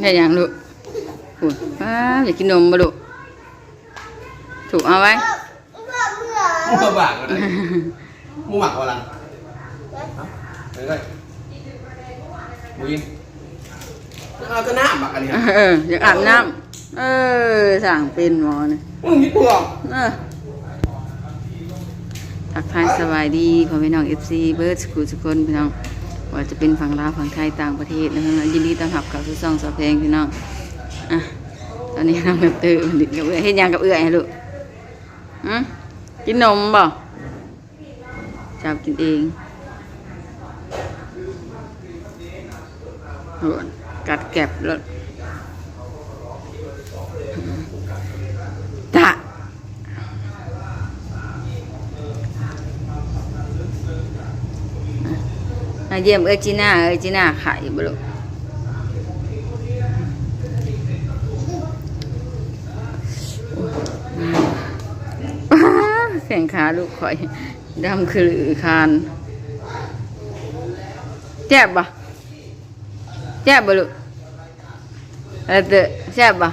ได้ยังลูกอุ้ยป้าอยากกินนมบ่ลูกถูกเอาไว้มูกระบากเลยมูหมักอะไรไปเลยมูยินเอาจะน้ำหมักอันนี้เอออยากอาบน้ำเออสั่งเป็นหมอนี่มึงยิบเปลือกเออทักทายสบายดีพ่อแม่น้องเอฟซีเบิร์ดสกูทุกคนพี่น้อง ว่าจะเป็นฝั่งลาวฝั่งไทยต่างประเทศนะคะยินดีต้อนรับกับทุกซ่องสาวเพลงพี่น้องอะตอนนี้น้องแบบตื่นดิกับเอื้อยเฮ็ดยังกับเอื้อยลูกอืมกินนมบ่จับกินเองกัดแก็บแล้วตะ มาเยี่ยมเอจีน่าเอจีน่าขายบลูกแข่งขาลูกข่อยดำคือคานแจ็บบ่แจ็บบ่ลูกอะไรเตะแจ็บบ่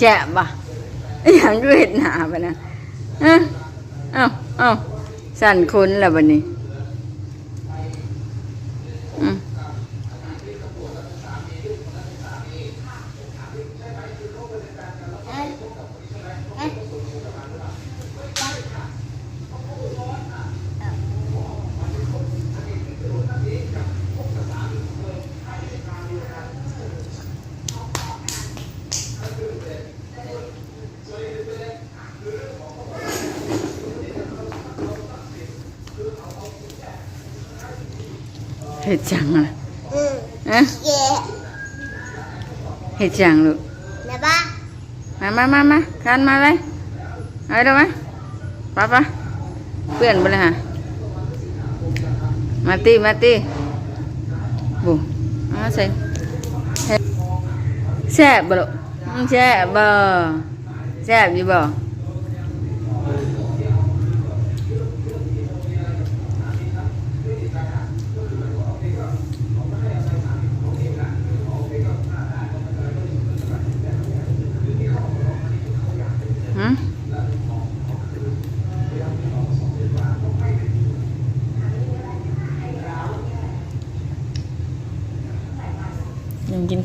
แจ็บบ่อย่างด้วยเห็ดหนาไปนะ อ้าวอ้าวอ้าสั่นคนแล้วบันนี้ เห็ดจังอะเอ๊ะเห็ดจังลูกมามามามาคันมาเลยเอาดูไหมป้าป้าเพื่อนไปเลยฮะมาตีมาตีบุเอาใส่เฮ็ดแซ่บบ่ลูกอืมแซ่บบ่แซ่บอยู่บ่ฮะ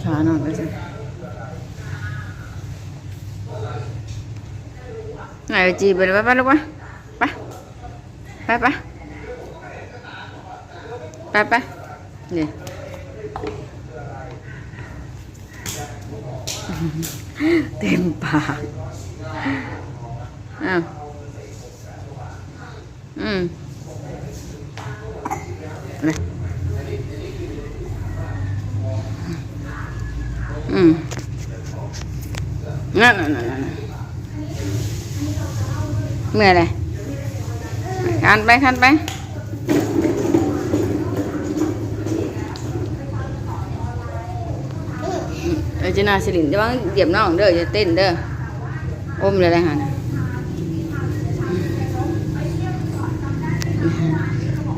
ยังกินขาหน่อยไปสิไหนไปจีบไปเลยไปไปลูกไปไปไปไปไปไปนี่ เต็มปาก อืมนั่นนั่นนั่นเมื่อไรคันไปคันไปเออจีน่าสิลินจะว่างเหยียบน้องเด้อจะเต้นเด้ออมเลยนะฮะ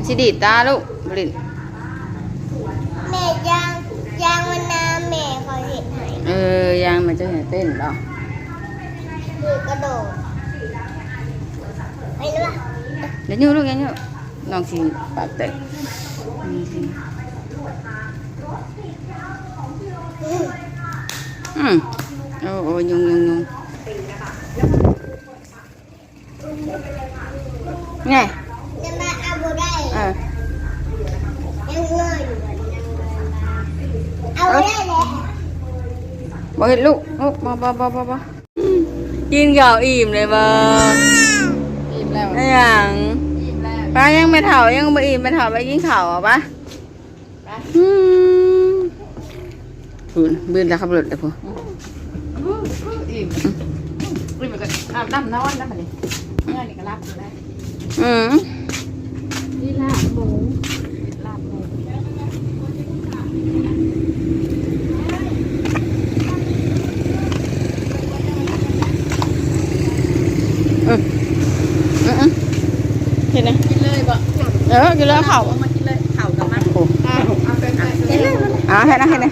สิดีตาลูกบลิน แม่ยางยางมันน้ำแม่เขาเห็นให้ เออยาง มันจะเห็นเต้นเปล่าคือกระโดดไปเลยเดี๋ยวยูลูกเดี๋ยวยูน้องสิปากแตกอืมสิอืมโอ้โอ้ยุงยุงยุงไงจะมาเอาบุได้เออยังง่อยอยู่เอาได้เลย บอกเห็นลูกลูกบอบอบอบอบอกินข้าวอิ่มเลยบ่อิ่มแล้วไอ้หยังอิ่มแล้วป้ายังไม่เถ่ายังไม่อิ่มไม่เถ่าไปกินข้าวอะปะอืมพูนบืนแล้วขับรถเลยพออิ่มอิ่มไปก่อนอาบน้ำนอนน้ำมันนี่เมื่อนี่ก็รับอยู่ได้อืมนี่ลาบหมูลาบหมู เห็นไหมกินเลยบ่เออกินแล้วเข่ามากินเลยเข่ากับมันโอ้เอาเป็นไงอ่าให้นะให้นะ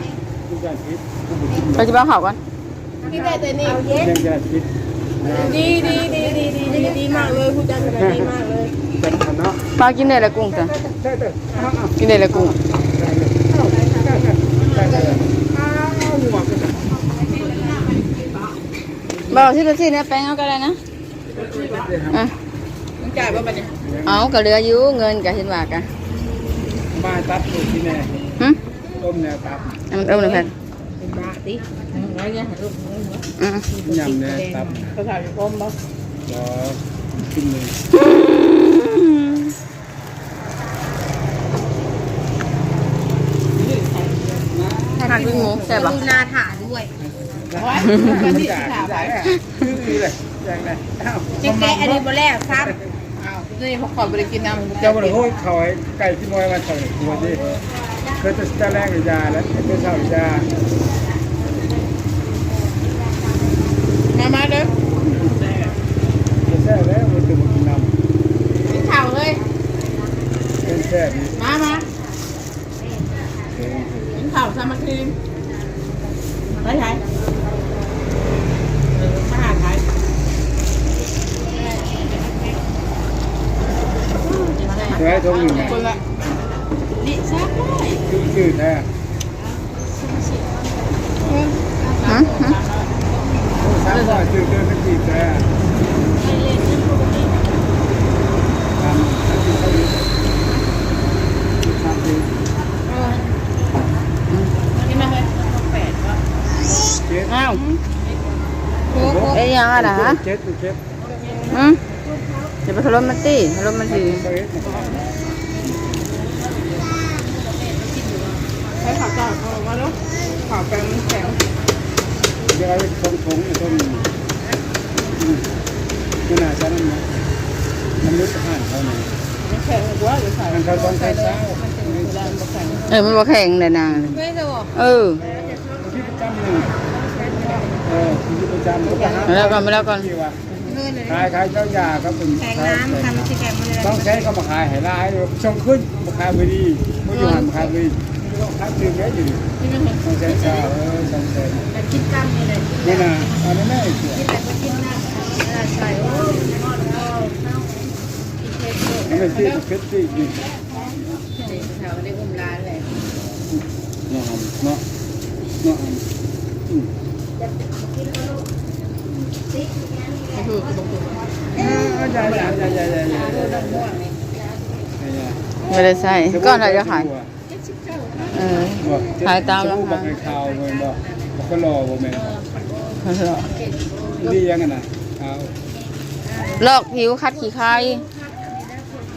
ไปจะไปเอาเข่าก่อนพี่แต่แต่นี่ดีดีดีดีดีดีดีมากเลยคุณจันทร์ดีมากเลยปลากินได้ละกุ้งจ้ะกินได้ละกุ้งบอกที่ตัวที่เนี่ยแป้งเอาก็ได้นะอะมึงจ่ายป่ะบัดนี้ เอาก็เหลืออยู่เงินกับเห็นว่ากะบ้านตัดสูตรที่แน่หึต้มแนวตับเอามันเอาหนึ่งแผ่นเป็นบ้าติน้อยเนี่ยลูกน้อยหัวอืมยำแนวตับภาษาอยู่พร้อมบ่รอขึ้นเลยหั่นเป็นหมูใช่ปะดูนาถาด้วยไว้มักันนที่จ่าขาไปจ่ายคือเลยอย่างไรอ้าวจะแกะอันนี้บ่แล้วครับอ้าว นี่พวกขอไปกินน้ำเจ้าบริโภคเขาไอ้ไก่ที่มอยมาใส่ตัวที่เคยจะจะแรกหรือยาแล้วจะเช่าหรือยามามาเด้อจะแช่แล้วมันจะมากินน้กินข้าวเลยำเป็นแช่ดีมามากินข้าวสามัคคีไปไหนมาหาไทย ใช่ไหมทงหนึ่งคนละดิซักได้ชื่อชื่อแท้หึหึสามร้อยชื่อเดินเป็นจีบแท้ทำทำที่เขาอยู่ทำที่กินมาเลยแปดวะเจ็ดอ้าวเอ้ยยังอะนะฮะเจ็ดเจ็ดอืม จะไปขลุ่มมันตีขลุ่มมันตีเจ็ดใช้ข้าวจอดเอามาแล้วข้าวแกงแข็งเดี๋ยวเอาไปทงทงเนี่ยทงนี่น่าจะนั่นนะมันลึกห่างเขาหน่อยมันแข็งกว่าหรือใส่มันเขาต้องใช้เช้าเออมันบ่แข็งเลยนางไม่จะบอกเออที่ประจำหนึ่งเออที่ประจำก็มาแล้วก่อนมาแล้วก่อน ที่ว่าเงินเลยขายขายเจ้ายาครับเป็นแข่งน้ำทำชิแข่งมาเลยต้องใช้เขามาขายให้ร้ายชงขึ้นมาขายไปดีผู้อยู่หันมาขายไปดีขายตื่นแค่อยู่ต้องใช้เช้าเออสองแสนแต่คิดตั้งนี่เลยนี่นะอันนั้นไม่เสียคิดแต่ก็กินน้ำใส่โอ้ยทอดก็เข้ากินเค้กด้วยมันเป็นที่เพชรที่อยู่แถวได้อุ้มร้านเลยเนาะเนาะเนาะอืม ก็คือคือบอกคือเออใหญ่ใหญ่ใหญ่ใหญ่ใหญ่ใหญ่ม่วงนี่ไม่ได้ใส่ก้อนอะไรจะขายเออขายตามราคาบักให้ข่าวเงินบ่บักก็รอบ่แม่นดียังไงนะข่าวลอกผิวคัดขี้ไข่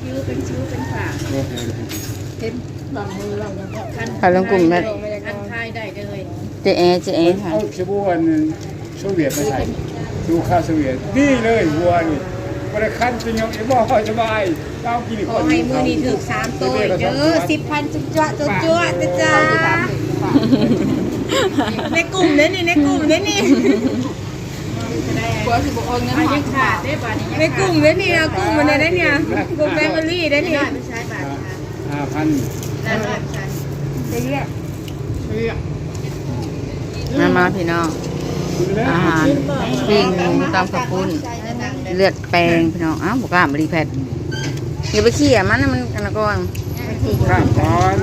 คิ้วเป็นชิ้วเป็นฝาโอเคบางมือเรายังขายลงกลุ่มแม่อันทายได้เลยเจเอเจเอค่ะเอาชบูอันโซเวียตมาใส่ ดูข้าวโซเวียตดีเลยวัวนี่บ่ได้คันเป็นยังไงบ่สบายเอากินขอให้มือนี้ถึงสามตัวเด้อสิบพันจุ๊จ้าจุ๊จ้าจ้าจ้าในกลุ่มเด้อนี่ในกลุ่มเด้อนี่กลัวสิบอกเอาเงินหาขาดได้ป่ะนี่ในกลุ่มเด้อนี่เอากลุ่มมันเด้อเนี่ยกลุ่มแฟมิลี่เด้อนี่ห้าพันเรียกเรียกมามาพี่น้อง อาหารปิ้งหมูตามข้าวปุ้น เลือดแปลงพี่น้องอ้าวบอกว่าบริแพทอย่าไปขี้อะมันนะมันกันละก่อนข้ามพร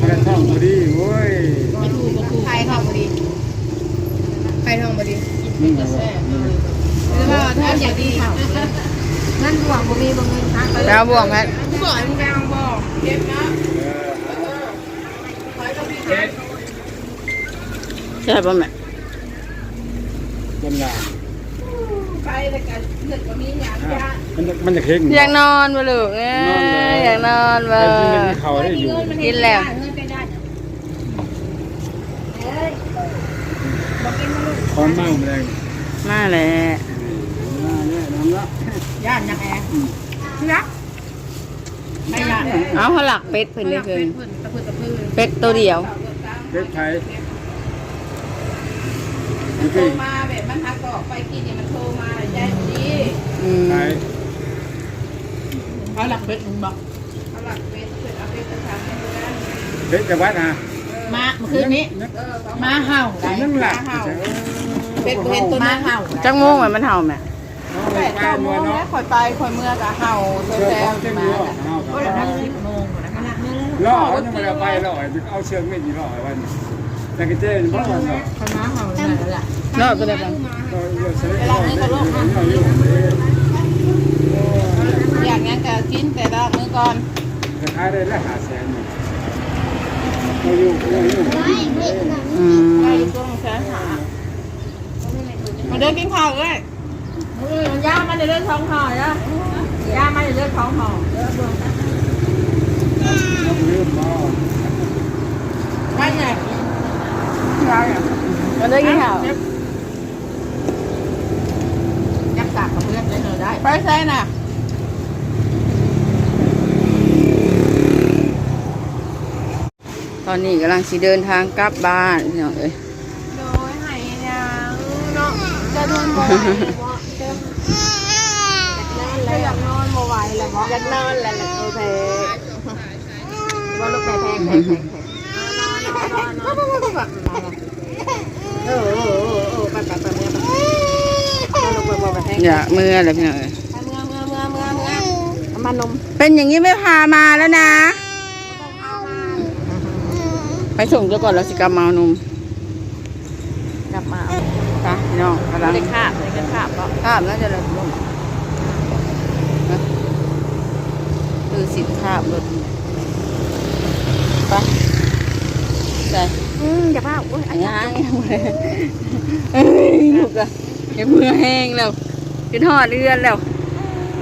อะไรท่องพอดีเว้ยใครทองบดีใครทองบดีนี่ก็ว่าหรือว่าถ้าอยากดีนั่นหวังบ่มีบ่เงินทางไปแล้วบ่วงแพทบ่อยมึงไปเอาบ่เก็บนะใช่ป่ะแม่บนลาไปแล้วกันเลือดก็มีอย่างยามันจะมันจะเข่งอยากนอนบ่ลูกเอ้ยอยากนอนบ่แต่ที่มันเขาได้อยู่กินแล้วเงินไปได้คอนมากแรงมาแหละน่าเนี่ยน้ำละย่านยังแอร์นะไม่ย่านเอาเขาหลักเป็ดเพิ่นได้คืนตะพื้นตะพื้นเป็ดตัวเดียวเพชรไทย มันโทรมาแบบมันทักบอกไปกินเนี่ยมันโทรมาแจ้งดีอืมใช่เอาหลักเบ็ดมึงบอกเอาหลักเบ็ดเกิดเอาเบ็ดกระชัให้ดูนะเบ็ดจะวัดนะมาเมื่อคืนนี้มาเห่าไรนั่งหลักเบ็ดเห็นตัวมาเห่าจังโมงไหมมันเห่าไหมแปดเก้าโมงแล้วคอยไปข่อยเมื่อกะเห่าแซวๆมาก็เลยน่ะล่อมันมาไปหล่อเอาเชือกไม่ดีล่อไว้วัน Nakita yun, ba? Kamahaw na wala. No, wala ba? Dạng nha cả chín tệ đó mươi con. Hai đây là hạ xe này. Mà đưa kiếm hò đấy. Ra mà để đưa không hò đó. Ra mà để đưa không hò. Quay này. ได้กินเพื่อไปใช่น่ะตอนนี้กำลังสิเดินทางกลับบ้านเนาะเอ้ยโดยหายยางเนาะจะโดนบ่อยเดิจะอยากนอนบ่ไหวแล้วบ่อยากนอนแล้วโอเคว่าลูกแพงแพงแพง อย่าเมื่ออะไรพี่หน่อยมานมเป็นอย่างนี้ไม่พามาแล้วนะ ไปส่งเจ้ก่อนเราสิกามานมกลับมาจ้ะน้องกำลังเลขาบเลยกันขาบก็ขาบแล้วจะเลยลงคือสิบขาบรถไป ใส่อืมอย่าพลาดอุ้ยอันยังยังเลยเอ้ยลูกอะเดี๋ยวมือแห้งแล้วกินหอดเรือนแล้ว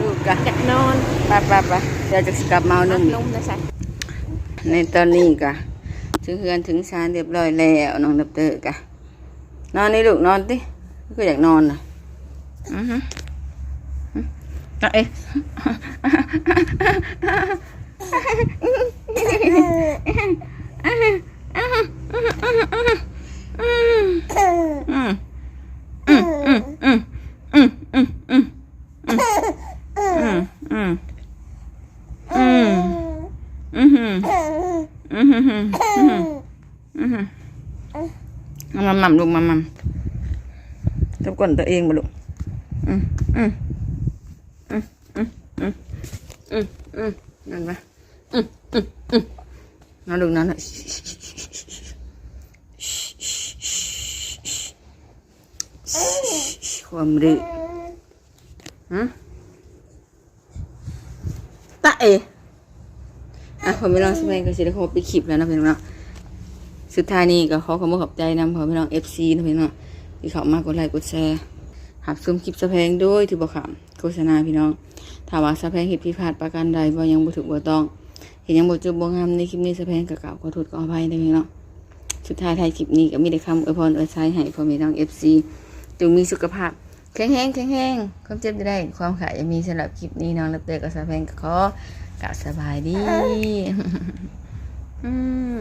ลูกอะอยากนอนไปไปไปเดี๋ยวจะกลับมาเอานมนมนะใส่ในตอนนี้กะถึงเฮือนถึงชานเรียบร้อยแล้วน้องดับเตอร์กะนอนนี่ลูกนอนดิก็อยากนอนนะอือฮึอะเอ๊ะ ม่ำลูกมาม่ำจับก้นตัวเองมาลูกอืมอืมอืมอืมอืมอืมอืมนั่นปะอืมอืมอืมนอนลูกนอนน่อยความดื้อฮะตาเออะผมไม่ลองสมัยก็สิได้ขอไปคลิปแล้วนะเพี่องเนาะ สุดท้ายนี้ก็ขอขอบคุณขอบใจนำพ่อพี่น้อง FC นะพี่น้องที่เข้ามากดไลค์กดแชร์หับชมคลิปสะแพงโดยที่บ่ขามโฆษณาพี่น้องถ้าว่าสะแพงเฮ็ดผิพาดประการใดบ่ยังบ่ถูกบ่ต้อง เห็นยังบ่จบบ่งามในคลิปนี้สะแพงก็กล่าขอโทษขออภัยนะพี่น้องสุดท้ายท้ายคลิปนี้ก็มีแต่คำอวยพรอวยชัยให้พ่อแม่น้อง FC จงมีสุขภาพแข็งแรงแข็งแรงความเจ็บจะได้ ความขายจะมีสำหรับคลิปนี้น้องรับเตอกับสะแพงก็ขอกลับสบายดีอืม